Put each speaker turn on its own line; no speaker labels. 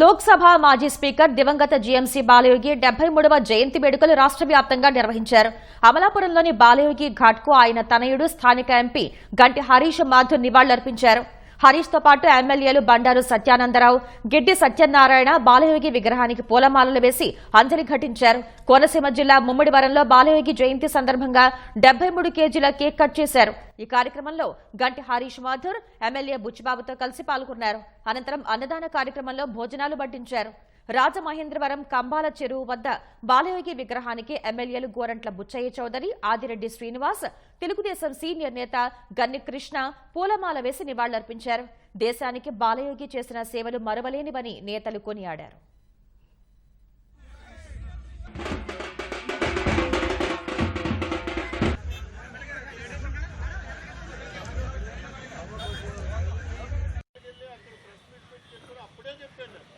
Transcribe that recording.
లోక్సభ మాజీ స్పీకర్ దివంగత జీఎంసీ బాలయోగి డెబ్బై మూడవ జయంతి వేడుకలు రాష్ట్ర వ్యాప్తంగా నిర్వహించారు. అమలాపురంలోని బాలయోగి ఘాట్కు ఆయన తనయుడు స్థానిక ఎంపీ గంటి హరీష్ మాథుర్ నివాళులర్పించారు. హరీష్తో పాటు ఎమ్మెల్యేలు బండారు సత్యానందరావు గిడ్డి సత్యనారాయణ బాలయోగి విగ్రహానికి పూలమాలలు వేసి అంజలి ఘటించారు. కోనసీమ జిల్లా ముమ్మడివరంలో బాలయోగి జయంతి సందర్భంగా డెబ్బై మూడు కేజీల కేక్ కట్ చేశారు. ఈ కార్యక్రమంలో గంటి హరీష్ మాథుర్ ఎమ్మెల్యే బుచ్చిబాబుతో కలిసి పాల్గొన్నారు. అనంతరం అన్నదాన కార్యక్రమంలో భోజనాలు వడ్డించారు. రాజమహేంద్రవరం కంబాల చెరువు వద్ద బాలయోగి విగ్రహానికి ఎమ్మెల్యేలు గోరంట్ల బుచ్చయ్య చౌదరి ఆదిరెడ్డి శ్రీనివాస్ తెలుగుదేశం సీనియర్ నేత గన్ని కృష్ణ పూలమాల వేసి నివాళులర్పించారు. దేశానికి బాలయోగి చేసిన సేవలు మరవలేనివని నేతలు కొనియాడారు. అప్పుడే చెప్పాను.